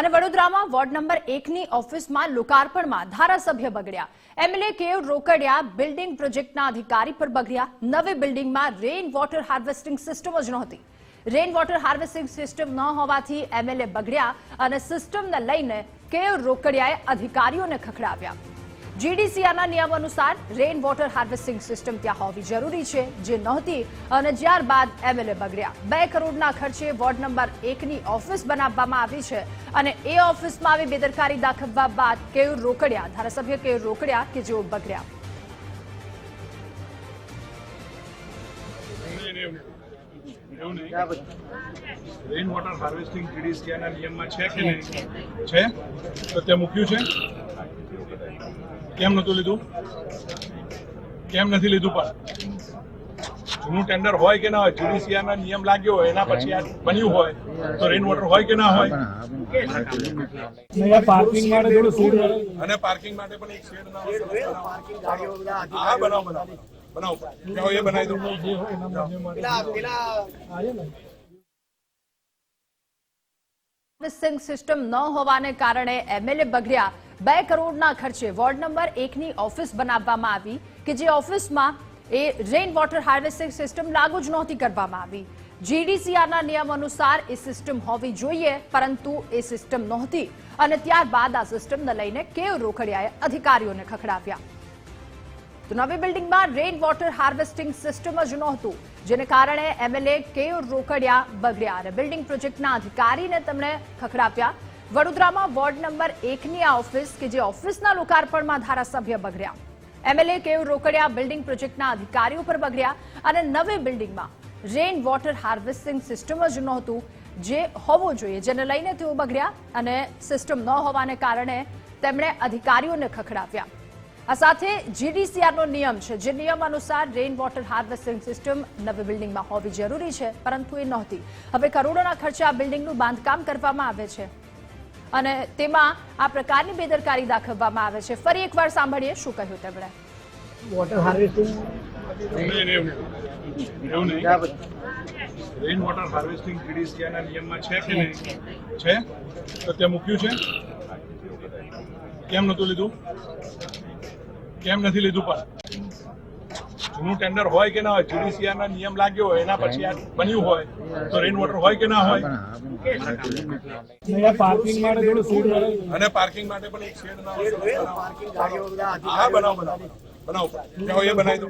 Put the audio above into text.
અને વડોદરામાં ward number એકની ઓફિસમાં લોકાર્પણમાં ધારાસભ્ય બગડ્યા. એમએલએ કેવ રોકડિયા બિલ્ડિંગ પ્રોજેક્ટના અધિકારી પર બગડ્યા. નવી બિલ્ડિંગમાં રેઇન વોટર હાર્વેસ્ટિંગ સિસ્ટમ જ નહોતી. રેઇન વોટર હાર્વેસ્ટિંગ સિસ્ટમ ન હોવાથી એમએલએ બગડ્યા અને સિસ્ટમને લઈને કેવ રોકડિયાએ અધિકારીઓને ખખડાવ્યા. જીડીસીઆરના નિયમ અનુસાર રેઇન વોટર હાર્વેસ્ટિંગ સિસ્ટમ ત્યાં હોવી જરૂરી છે, જે નહોતી અને જ્યારબાદ એમએલએ બગડ્યા. બે કરોડના ખર્ચે વોર્ડ નંબર એકની ઓફિસ બનાવવામાં આવી છે અને એ ઓફિસમાં આવી બેદરકારી દાખવવા બાદ કેયુર રોકડ્યા. ધારાસભ્ય કેયુર રોકડ્યા કે જેઓ બગડ્યા. એવું નહીં? રેઇન વોટર હાર્વેસ્ટિંગ જીડીસીઆના નિયમમાં છે કે નહીં? છે. તો ત્યાં મૂક્યું છે? કેમ નહોતું લીધું? કેમ નથી લીધું પણ? જૂનું ટેન્ડર હોય કે ના હોય જીડીસીઆના નિયમ લાગ્યો હોય એના પછી આ બન્યું હોય તો રેઇન વોટર હોય કે ના હોય? પાર્કિંગ માટે અને પાર્કિંગ માટે પણ એક શેડ ના હા બનાવ બનાવો. બનાવો. જાઓ એ બનાવી દો. જે હોય એના માધ્યમ માટે આજે ને. હાર્વેસ્ટિંગ સિસ્ટમ ન હોવાને કારણે એમએલએ બગડ્યા. બે કરોડના ખર્ચે વોર્ડ નંબર એકની ઓફિસ બનાવવામાં આવી કે જે ઓફિસમાં એ રેઇન વોટર હાર્વેસ્ટિંગ સિસ્ટમ લાગુ જ નહોતી કરવામાં આવી. જીડીસીઆરના નિયમ અનુસાર એ સિસ્ટમ હોવી જોઈએ પરંતુ એ સિસ્ટમ નહોતી. અને ત્યારબાદ આ સિસ્ટમને લઈને કેવ રોકડિયાએ અધિકારીઓને ખખડાવ્યા. તો નવી બિલ્ડિંગમાં રેઇન વોટર હાર્વેસ્ટિંગ સિસ્ટમ જ નહોતું, જેને કારણે એમએલએ કેયુર રોકડિયા બગડ્યા અને બિલ્ડિંગ પ્રોજેક્ટના અધિકારીને તેમણે ખખડાવ્યા. વડોદરામાં વોર્ડ નંબર એકની આ ઓફિસ કે જે ઓફિસના લોકાર્પણમાં ધારાસભ્ય બગડ્યા. એમએલએ કેયુર રોકડિયા બિલ્ડિંગ પ્રોજેક્ટના અધિકારીઓ પર બગડ્યા અને નવી બિલ્ડિંગમાં રેઇન વોટર હાર્વેસ્ટિંગ સિસ્ટમ જ નહોતું, જે હોવું જોઈએ, જેને લઈને તેઓ બગડ્યા અને સિસ્ટમ ન હોવાને કારણે તેમણે અધિકારીઓને ખખડાવ્યા. આ સાથે જીડીસીઆરનો નિયમ છે. જે નિયમ અનુસાર રેઇન વોટર હાર્વેસ્ટિંગ સિસ્ટમ નવી બિલ્ડિંગમાં હોવી જરૂરી છે પરંતુ એ નહોતી. હવે કરોડોના ખર્ચે આ બિલ્ડિંગનું બાંધકામ કરવામાં આવે છે. અને તેમાં આ પ્રકારની બેદરકારી દાખવવામાં આવે છે. ફરી એકવાર સાંભળીએ શું કહ્યું તેમણે. Water harvesting rain water harvesting જીડીસીઆના નિયમમાં છે કે નહીં? છે? તો ત્યાં મૂક્યું છે? કેમ નતું લીધું? કેમ નથી લીધું પણ? જૂનું ટેન્ડર હોય કે ના હોય જીડીસીઆના નિયમ લાગ્યો હોય એના પછી આ બન્યું હોય તો રેન વોટર હોય કે ના હોય? પાર્કિંગ માટે થોડું મળે. અને પાર્કિંગ માટે પણ એક શેડ ના હા બનાવો બનાવો. બનાવો. જાઓ એ બનાવી દો.